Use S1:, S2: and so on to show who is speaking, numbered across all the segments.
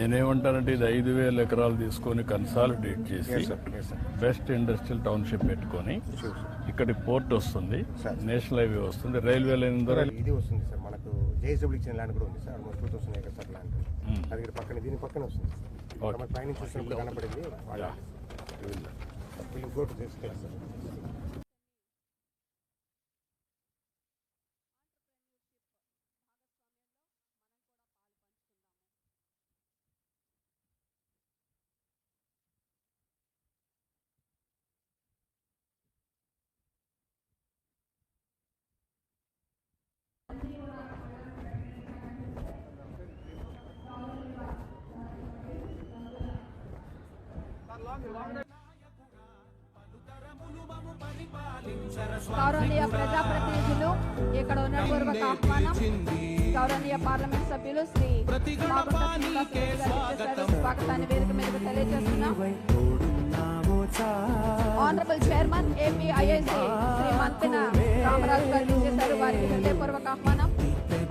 S1: నేనేమంటానంటే ఇది ఐదు వేల ఎకరాలు తీసుకొని కన్సాలిడేట్ చేసి. బెస్ట్ ఇండస్ట్రియల్ టౌన్షిప్ పెట్టుకొని. ఇక్కడ పోర్ట్ వస్తుంది. నేషనల్ హైవే వస్తుంది రైల్వే లైన్ ద్వారా
S2: ఇది వస్తుంది సార్ మనకు జేఎస్డబ్ల్యూ ఇచ్చిన ల్యాండ్ కూడా ఉంది sir almost two thousand acres sir land
S1: Hmm.
S2: అది ఇక్కడ పక్కన దీని పక్కన వస్తుంది. మన పైన చూసినప్పుడు కనపడింది టు దిస్ సార్
S3: గౌరవనీయ ప్రజాప్రతినిధులు ఇక్కడ ఉన్న పూర్వక ఆహ్వానం. గౌరవనీయ పార్లమెంట్ సభ్యులు శ్రీ స్వాగతాన్ని వేదిక మీదకు తెలియజేస్తున్నాం. Honourable chairman APIIC Shri Mantina Ramaraju garu ఇచ్చేశారు వారికి హృదయపూర్వక ఆహ్వానం.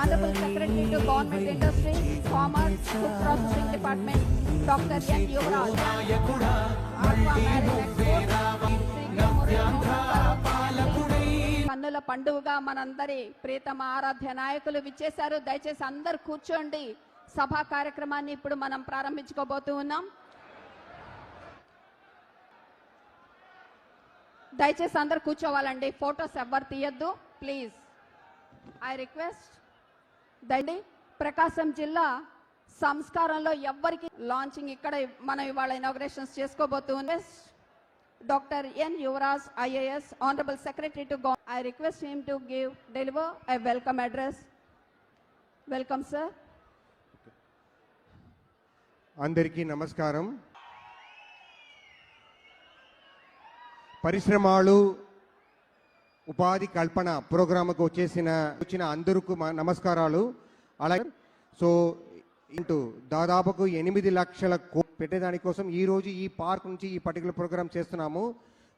S3: Honourable secretary to government industry commerce food processing department doctor N Yuvaraj పన్నుల శ్రీ పండుగగా మనందరి ప్రీతమ ఆరాధ్య నాయకులు విచ్చేశారు. దయచేసి అందరు కూర్చోండి. సభా కార్యక్రమాన్ని ఇప్పుడు మనం ప్రారంభించుకోబోతూ ఉన్నాం. దయచేసి అందరు కూర్చోవాలండి. ఫొటోస్ ఎవ్వరు తీయద్దు. ప్లీజ్ ఐ రిక్వెస్ట్ దండి ప్రకాశం జిల్లా సంస్కారంలో ఎవ్వరికి లాంచింగ్ ఇక్కడ మనం ఇవాళ inaugurations చేసుకోబోతూ doctor N Yuvaraj IAS honourable secretary to go I request him to give deliver I welcome address welcome sir
S2: అందరికీ నమస్కారం. పరిశ్రమలు ఉపాధి కల్పన ప్రోగ్రాముకు వచ్చేసిన వచ్చిన అందరికి నమస్కారాలు. అలాగే సో ఇంటూ దాదాపుకు ఎనిమిది లక్షల కో- పెట్టేదానికోసం ఈరోజు ఈ పార్క్ నుంచి ఈ పర్టికులర్ ప్రోగ్రామ్ చేస్తున్నాము.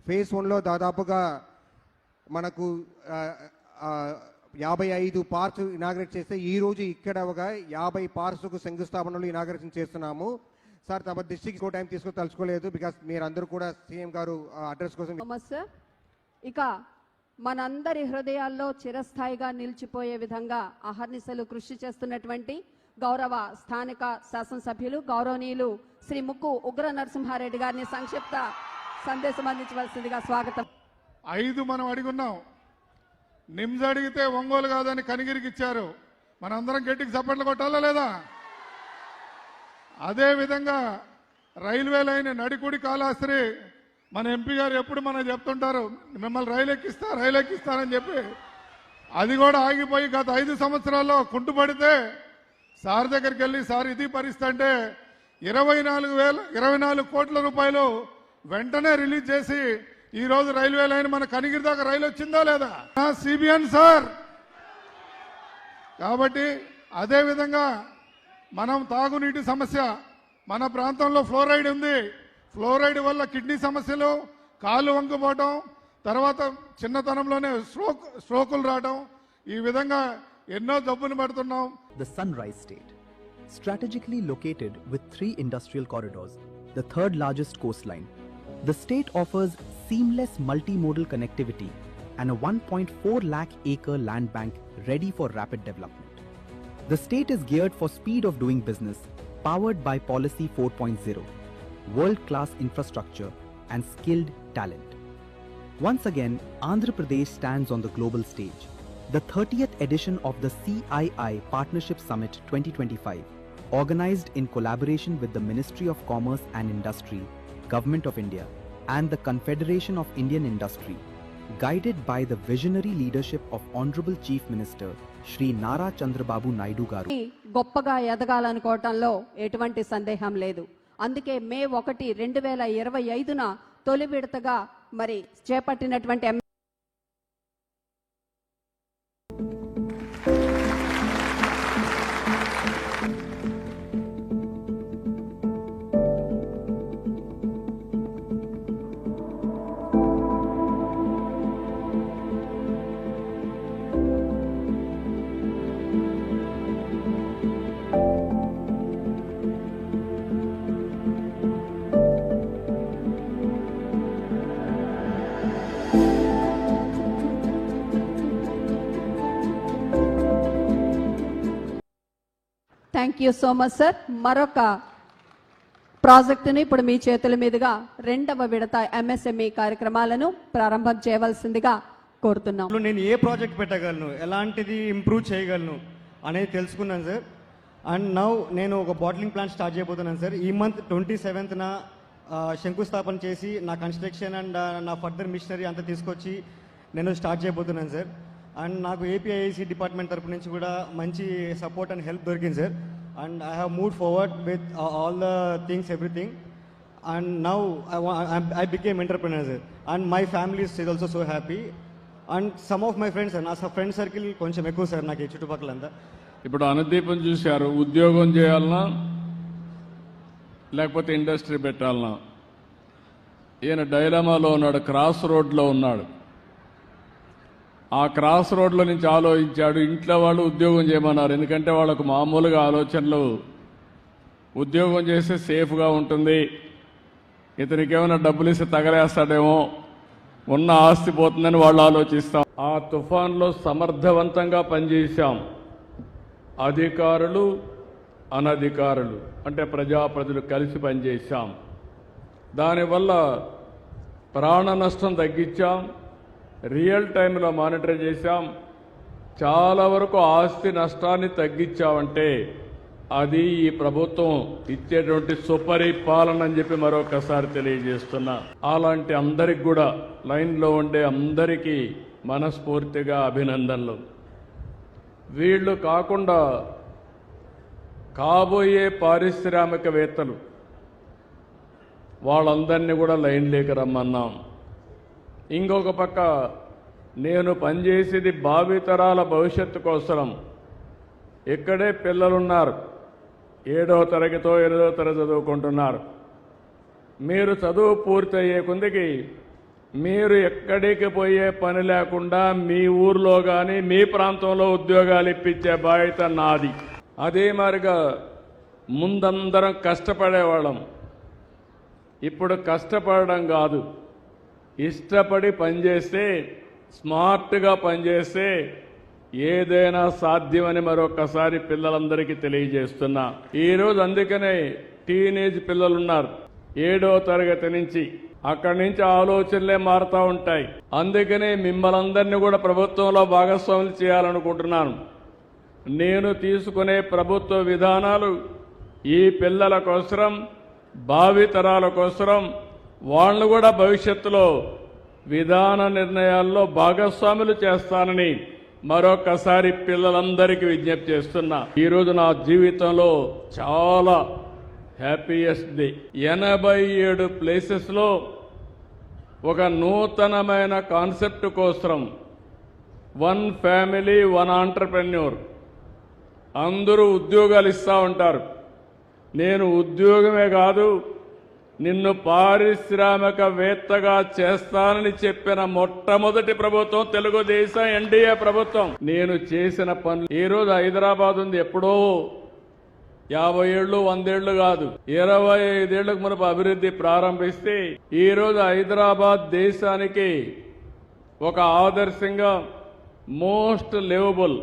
S2: ఫేజ్ వన్లో దాదాపుగా మనకు యాభై ఐదు పార్క్స్ ఇనాగ్రేట్ చేస్తే ఈరోజు ఇక్కడ ఒక యాభై పార్క్స్కు శంకుస్థాపనలు ఇనాగ్రేషన్ చేస్తున్నాము. సార్ తమ డిస్ట్రిక్ట్ ఇంకో టైం తీసుకొని తలుచుకోలేదు బికాస్ మీరందరూ కూడా సీఎం గారు అడ్రస్ కోసం
S3: ఇక మనందరి హృదయాల్లో చిరస్థాయిగా నిలిచిపోయే విధంగా అహర్నిశలు కృషి చేస్తున్నటువంటి గౌరవ స్థానిక శాసనసభ్యులు గౌరవనీయులు శ్రీ ముక్కు ఉగ్ర నరసింహారెడ్డి గారిని సంక్షిప్త సందేశం అందించవలసిందిగా స్వాగతం.
S4: ఐదు మనం అడిగున్నాం. నిమ్స్ అడిగితే ఒంగోలు కాదని కనిగిరికి ఇచ్చారు. మనందరం గట్టికి చప్పట్లు కొట్టాలా లేదా? అదే విధంగా రైల్వే లైన్ నడికుడి కాళాస్త్రి మన ఎంపీ గారు ఎప్పుడు మనం చెప్తుంటారు మిమ్మల్ని రైలు ఎక్కిస్తా రైలు ఎక్కిస్తానని చెప్పి. అది కూడా ఆగిపోయి గత ఐదు సంవత్సరాల్లో కుంటుపడితే సార్ దగ్గరికి వెళ్ళి సార్ ఇది పరిస్థితి అంటే ఇరవై నాలుగు వేల ఇరవై నాలుగు కోట్ల రూపాయలు వెంటనే రిలీజ్ చేసి ఈ రోజు రైల్వే లైన్ మన కనిగిరి దాకా రైలు వచ్చిందా లేదా? CBN sir. కాబట్టి అదే విధంగా మనం తాగునీటి సమస్య మన ప్రాంతంలో ఫ్లోరైడ్ ఉంది. ఫ్లోరైడ్ వల్ల కిడ్నీ సమస్యలు కాళ్ళు వంకుపోవటం తర్వాత చిన్నతనంలోనే స్ట్రోక్ స్ట్రోకులు రావడం ఈ విధంగా ఎన్నో జబ్బులు పడుతున్నాం
S5: the Sunrise State. Strategically located with three industrial corridors, the third largest coastline, the state offers seamless multimodal connectivity and a 1.4 lakh acre land bank ready for rapid development. The state is geared for speed of doing business, powered by Policy 4.0, world class infrastructure, and skilled talent. Once again, Andhra Pradesh stands on the global stage. The 30th edition of the CII Partnership Summit 2025, organized in collaboration with the Ministry of Commerce and Industry, Government of India, and the Confederation of Indian Industry, guided by the visionary leadership of Honorable Chief Minister Shri Nara Chandrababu Naidu Garu.
S3: గొప్పగా ఎదగాలనుకోవటంలో ఎటువంటి సందేహం లేదు అందుకే మే ఒకటి రెండు వేల ఇరవై ఐదున తొలి విడతగా మరి చేపట్టినటువంటి thank you so much sir మరొక ప్రాజెక్టుని ఇప్పుడు మీ చేతుల మీదుగా రెండవ విడత ఎంఎస్ఎంఈ కార్యక్రమాలను ప్రారంభం చేయవలసిందిగా కోరుతున్నాం.
S6: నేను ఏ ప్రాజెక్ట్ పెట్టగలను? ఎలాంటిది ఇంప్రూవ్ చేయగలను అనేది తెలుసుకున్నాను సార్ అండ్ నౌ నేను ఒక బాటిలింగ్ ప్లాంట్ స్టార్ట్ చేయబోతున్నాను సార్ ఈ మంత్ ట్వంటీ సెవెంత్న శంకుస్థాపన చేసి నా కన్స్ట్రక్షన్ అండ్ uh, నా ఫర్దర్ మిషనరీ అంతా తీసుకొచ్చి నేను స్టార్ట్ చేయబోతున్నాను సార్ అండ్ నాకు ఏపీఐసి డిపార్ట్మెంట్ తరపు నుంచి కూడా మంచి సపోర్ట్ అండ్ హెల్ప్ దొరికింది sir and I have move forward with all the things everything and now I, wa- I, I became entrepreneur. Sir. and my family is also so happy. And some of my friends and as a friend circle కొంచెం ఎక్కువ sir నాకు ఈ చుట్టుపక్కలంతా
S1: ఇప్పుడు అనుదీపం చూశారు. ఉద్యోగం చేయాలనా? లేకపోతే industry పెట్టాలనా? ఈయన డైలమాలో ఉన్నాడు క్రాస్ రోడ్లో ఉన్నాడు. ఆ క్రాస్ రోడ్లో నుంచి ఆలోచించాడు ఇంట్లో వాళ్ళు ఉద్యోగం చేయమన్నారు. ఎందుకంటే వాళ్ళకు మామూలుగా ఆలోచనలు ఉద్యోగం చేస్తే సేఫ్గా ఉంటుంది. ఇతనికి ఏమైనా డబ్బులు ఇస్తే తగలేస్తాడేమో ఉన్న ఆస్తి పోతుందని వాళ్ళు ఆలోచిస్తాం. ఆ తుఫాన్లో సమర్థవంతంగా పనిచేశాం. అధికారులు అనధికారులు అంటే ప్రజాప్రజలు కలిసి పనిచేశాం. దానివల్ల ప్రాణ నష్టం తగ్గించాం. రియల్ టైంలో మానిటర్ చేశాం. చాలా వరకు ఆస్తి నష్టాన్ని తగ్గించామంటే అది ఈ ప్రభుత్వం ఇచ్చేటువంటి సుపరిపాలన అని చెప్పి మరొకసారి తెలియజేస్తున్నా. అలాంటి అందరికి కూడా లైన్లో ఉండే అందరికీ మనస్ఫూర్తిగా అభినందనలు. వీళ్ళు కాకుండా కాబోయే పారిశ్రామికవేత్తలు వాళ్ళందరినీ కూడా లైన్లోకి రమ్మన్నాం. ఇంకొక పక్క నేను పనిచేసేది భావితరాల భవిష్యత్తు కోసం ఇక్కడే పిల్లలున్నారు. ఏడవ తరగతో ఎనిమిదో తరగతి చదువుకుంటున్నారు. మీరు చదువు పూర్తయ్యే కొందికి మీరు ఎక్కడికి పోయే పని లేకుండా మీ ఊర్లో కానీ మీ ప్రాంతంలో ఉద్యోగాలు ఇప్పించే బాధ్యత నాది. అదే మారిగా ముందందరం కష్టపడేవాళ్ళం. ఇప్పుడు కష్టపడడం కాదు. ఇష్టపడి పనిచేస్తే స్మార్ట్గా పనిచేస్తే ఏదైనా సాధ్యమని మరొకసారి పిల్లలందరికీ తెలియజేస్తున్నా. ఈరోజు అందుకనే టీనేజ్ పిల్లలు ఉన్నారు ఏడో తరగతి నుంచి. అక్కడి నుంచి ఆలోచనలే మారుతూ ఉంటాయి. అందుకనే మిమ్మల్ని కూడా ప్రభుత్వంలో భాగస్వాములు చేయాలనుకుంటున్నాను. నేను తీసుకునే ప్రభుత్వ విధానాలు ఈ పిల్లల కోసరం భావితరాల కోసరం వాళ్ళను కూడా భవిష్యత్తులో విధాన నిర్ణయాల్లో భాగస్వాములు చేస్తానని మరొకసారి పిల్లలందరికీ విజ్ఞప్తి చేస్తున్నా. ఈరోజు నా జీవితంలో చాలా హ్యాపీయెస్ట్ డే ఎనభై ఏడు ప్లేసెస్లో ఒక నూతనమైన కాన్సెప్ట్ కోసం వన్ ఫ్యామిలీ వన్ ఆంటర్ప్రెన్యూర్ అందరూ ఉద్యోగాలు ఇస్తూ ఉంటారు. నేను ఉద్యోగమే కాదు నిన్ను పారిశ్రామికవేత్తగా చేస్తానని చెప్పిన మొట్టమొదటి ప్రభుత్వం తెలుగుదేశం ఎన్డీఏ ప్రభుత్వం. నేను చేసిన పనులు ఈ రోజు హైదరాబాద్ ఉంది. ఎప్పుడో యాభై ఏళ్ళు వందేళ్ళు కాదు. ఇరవై ఐదేళ్ళకు మనకు అభివృద్ధి ప్రారంభిస్తే ఈ రోజు హైదరాబాద్ దేశానికి ఒక ఆదర్శంగా మోస్ట్ లివబుల్.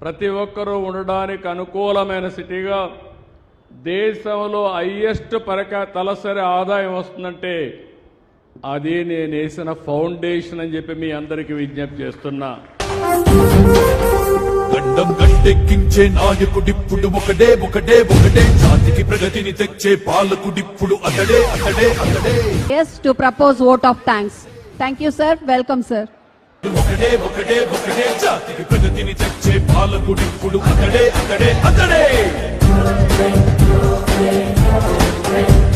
S1: ప్రతి ఒక్కరూ ఉండడానికి అనుకూలమైన సిటీగా దేశంలో హైయెస్ట్ పరక తలసరి ఆదాయం వస్తుందంటే అది నేను వేసిన ఫౌండేషన్ అని చెప్పి మీ అందరికీ విజ్ఞప్తి చేస్తున్నా.
S7: గండం గట్టెక్కించే నాయకుడిప్పుడు ఒకడే ఒకడే ఒకడే జాతికి ప్రగతిని తెచ్చే పాలకుడిప్పుడు అతడే అతడే అతడే.
S3: Yes to propose vote of thanks thank you sir welcome sir
S7: ఒకడే ఒకడే ఒకడే జాతికి ప్రగతిని తెచ్చే పాలకుడిప్పుడు అతడే అతడే అతడే. Thank you.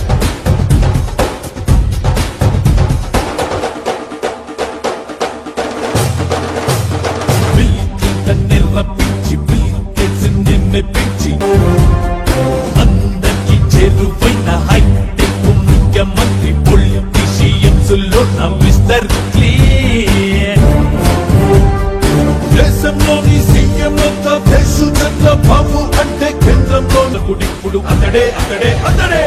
S7: అతడే అతడే అతడే.